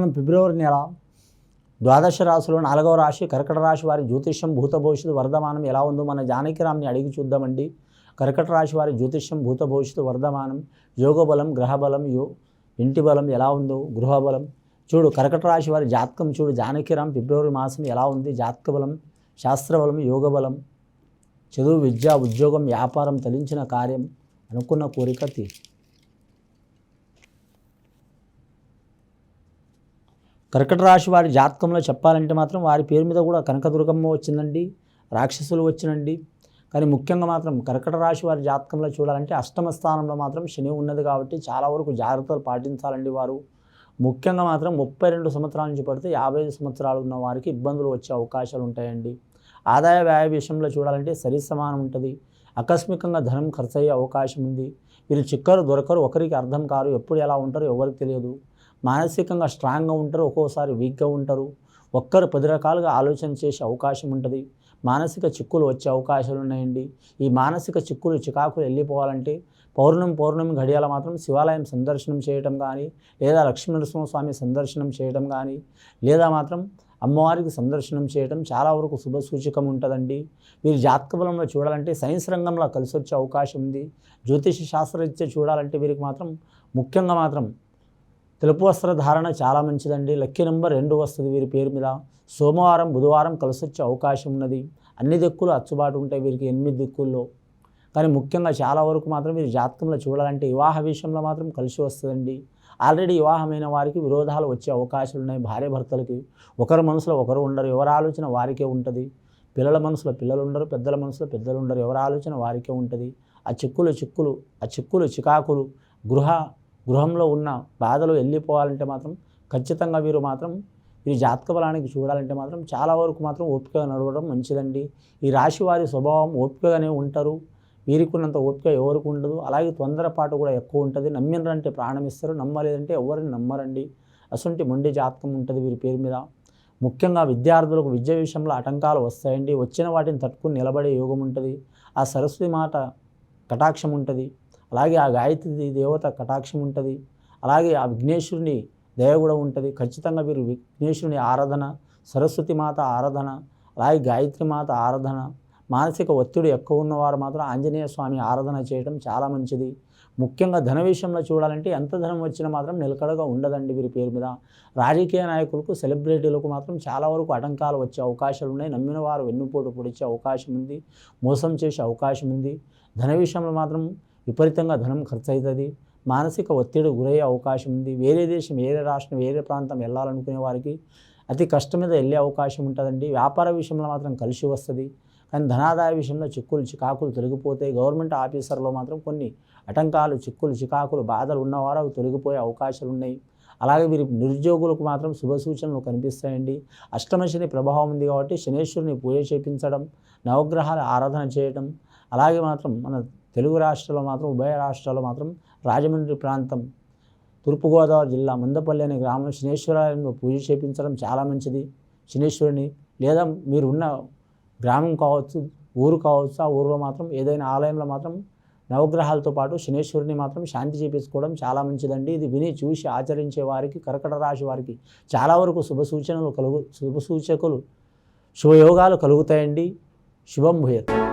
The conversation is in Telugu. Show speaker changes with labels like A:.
A: మనం ఫిబ్రవరి నెల ద్వాదశ రాశిలో నాలుగవ రాశి కర్కట రాశి వారి జ్యోతిష్యం భూత భవిష్యత్తు వర్ధమానం ఎలా ఉందో మన జానకిరామ్ని అడిగి చూద్దామండి. కర్కట రాశి వారి జ్యోతిష్యం భూత భవిష్యత్తు వర్ధమానం యోగబలం గ్రహబలం యో ఇంటి బలం ఎలా ఉందో గృహబలం చూడు కర్కట రాశి వారి జాతకం చూడు జానకిరామ్ ఫిబ్రవరి మాసం ఎలా ఉంది జాతక బలం శాస్త్రబలం యోగబలం చదువు విద్య ఉద్యోగం వ్యాపారం తలించిన కార్యం అనుకున్న కోరిక తీ కర్కట రాశి వారి జాతకంలో చెప్పాలంటే మాత్రం వారి పేరు మీద కూడా కనకదుర్గమ్మ వచ్చిందండి రాక్షసులు వచ్చినండి. కానీ ముఖ్యంగా మాత్రం కర్కట రాశి వారి జాతకంలో చూడాలంటే అష్టమ స్థానంలో మాత్రం శని ఉన్నది కాబట్టి చాలా వరకు జాగ్రత్తలు పాటించాలండి వారు. ముఖ్యంగా మాత్రం ముప్పై రెండు సంవత్సరాల నుంచి పడితే యాభై ఐదు సంవత్సరాలు ఉన్న వారికి ఇబ్బందులు వచ్చే అవకాశాలు ఉంటాయండి. ఆదాయ వ్యయ విషయంలో చూడాలంటే సరి సమానం ఉంటుంది. ఆకస్మికంగా ధనం ఖర్చు అయ్యే అవకాశం ఉంది. వీరు చిక్కరు దొరకరు ఒకరికి అర్థం కారు ఎప్పుడు ఎలా ఉంటారో ఎవరికి తెలియదు. మానసికంగా స్ట్రాంగ్గా ఉంటారు ఒక్కోసారి వీక్గా ఉంటారు. ఒక్కరు పది రకాలుగా ఆలోచన చేసే అవకాశం ఉంటుంది. మానసిక చిక్కులు వచ్చే అవకాశాలు ఉన్నాయండి. ఈ మానసిక చిక్కులు చికాకులు వెళ్ళిపోవాలంటే పౌర్ణమి పౌర్ణమి గడియాల మాత్రం శివాలయం సందర్శనం చేయటం కానీ లేదా లక్ష్మీనరసింహస్వామి సందర్శనం చేయటం కానీ లేదా మాత్రం అమ్మవారికి సందర్శనం చేయటం చాలా వరకు శుభ సూచకం ఉంటుందండి. మీరు జాతక బలంలో చూడాలంటే సైన్స్ రంగంలో కలిసి వచ్చే అవకాశం ఉంది. జ్యోతిష శాస్త్రరీత్యా చూడాలంటే వీరికి మాత్రం ముఖ్యంగా మాత్రం తెలుపు వస్త్ర ధారణ చాలా మంచిదండి. లక్కీ నెంబర్ రెండు వస్తుంది వీరి పేరు మీద. సోమవారం బుధవారం కలిసి వచ్చే అవకాశం ఉన్నది. అన్ని దిక్కులు అచ్చుబాటు ఉంటాయి వీరికి ఎనిమిది దిక్కుల్లో. కానీ ముఖ్యంగా చాలా వరకు మాత్రం వీరి జాతకంలో చూడాలంటే వివాహ విషయంలో మాత్రం కలిసి వస్తుందండి. ఆల్రెడీ వివాహమైన వారికి విరోధాలు వచ్చే అవకాశాలు ఉన్నాయి భార్య భర్తలకి. ఒకరి మనసులో ఒకరు ఉండరు ఎవరి ఆలోచన వారికే ఉంటుంది. పిల్లల మనసులో పిల్లలు ఉండరు పెద్దల మనసులో పెద్దలు ఉండరు ఎవరి ఆలోచన వారికే ఉంటుంది. ఆ చిక్కులు చిక్కులు ఆ చిక్కులు చికాకులు గృహ గృహంలో ఉన్న బాధలు వెళ్ళిపోవాలంటే మాత్రం ఖచ్చితంగా వీరు మాత్రం ఈ జాతక బలానికి చూడాలంటే మాత్రం చాలా వరకు మాత్రం ఓపికగా నడవడం మంచిదండి. ఈ రాశి వారి స్వభావం ఓపికగానే ఉంటారు. వీరికి ఉన్నంత ఓపిక ఎవరికి ఉండదు. అలాగే తొందరపాటు కూడా ఎక్కువ ఉంటుంది. నమ్మినరంటే ప్రాణం ఇస్తారు. నమ్మలేదంటే ఎవరిని నమ్మరండి. అసొంటి మొండి జాతకం ఉంటుంది వీరి పేరు మీద. ముఖ్యంగా విద్యార్థులకు విద్య విషయంలో ఆటంకాలు వస్తాయండి. వచ్చిన వాటిని తట్టుకుని నిలబడే యోగం ఉంటుంది. ఆ సరస్వతి మాట కటాక్షం ఉంటుంది. అలాగే ఆ గాయత్రి దేవత కటాక్షం ఉంటుంది. అలాగే ఆ విఘ్నేశ్వరుని దయ కూడా ఉంటుంది. ఖచ్చితంగా వీరు విఘ్నేశ్వరుని ఆరాధన సరస్వతి మాత ఆరాధన అలాగే గాయత్రి మాత ఆరాధన మానసిక ఒత్తిడి ఎక్కువ ఉన్నవారు మాత్రం ఆంజనేయ స్వామి ఆరాధన చేయడం చాలా మంచిది. ముఖ్యంగా ధన విషయంలో చూడాలంటే ఎంత ధనం వచ్చినా మాత్రం నిలకడగా ఉండదండి వీరి పేరు మీద. రాజకీయ నాయకులకు సెలబ్రిటీలకు మాత్రం చాలా వరకు ఆటంకాలు వచ్చే అవకాశాలు ఉన్నాయి. నమ్మిన వారు వెన్నుపోటు పొడిచే అవకాశం ఉంది. మోసం చేసే అవకాశం ఉంది. ధన విషయంలో మాత్రం విపరీతంగా ధనం ఖర్చు అవుతుంది మానసిక ఒత్తిడి గురయ్యే అవకాశం ఉంది. వేరే దేశం వేరే రాష్ట్రం వేరే ప్రాంతం వెళ్ళాలనుకునే వారికి అతి కష్టం మీద వెళ్ళే అవకాశం ఉంటుందండి. వ్యాపార విషయంలో మాత్రం కలిసి వస్తుంది. కానీ ధనాదాయ విషయంలో చిక్కులు చికాకులు తొలగిపోతాయి గవర్నమెంట్ ఆఫీసర్లో మాత్రం కొన్ని ఆటంకాలు చిక్కులు చికాకులు బాధలు ఉన్నవారు అవి తొలగిపోయే అవకాశాలు ఉన్నాయి. అలాగే వీరి నిరుద్యోగులకు మాత్రం శుభ సూచనలు కనిపిస్తాయండి. అష్టమశని ప్రభావం ఉంది కాబట్టి శనేశ్వరుని పూజ చేపించడం నవగ్రహాల ఆరాధన చేయడం అలాగే మాత్రం మన తెలుగు రాష్ట్రాల్లో మాత్రం ఉభయ రాష్ట్రాల్లో మాత్రం రాజమండ్రి ప్రాంతం తూర్పుగోదావరి జిల్లా మందపల్లి అనే గ్రామం శనేశ్వరాలయంలో పూజ చేపించడం చాలా మంచిది. శనేశ్వరుని లేదా మీరు ఉన్న గ్రామం కావచ్చు ఊరు కావచ్చు ఆ ఊరిలో మాత్రం ఏదైనా ఆలయంలో మాత్రం నవగ్రహాలతో పాటు శనేశ్వరుని మాత్రం శాంతి చేపించుకోవడం చాలా మంచిదండి. ఇది విని చూసి ఆచరించే వారికి కర్కట రాశి వారికి చాలా వరకు శుభ సూచనలు కలుగు శుభ సూచకులు శుభయోగాలు కలుగుతాయండి. శుభం భూయత్.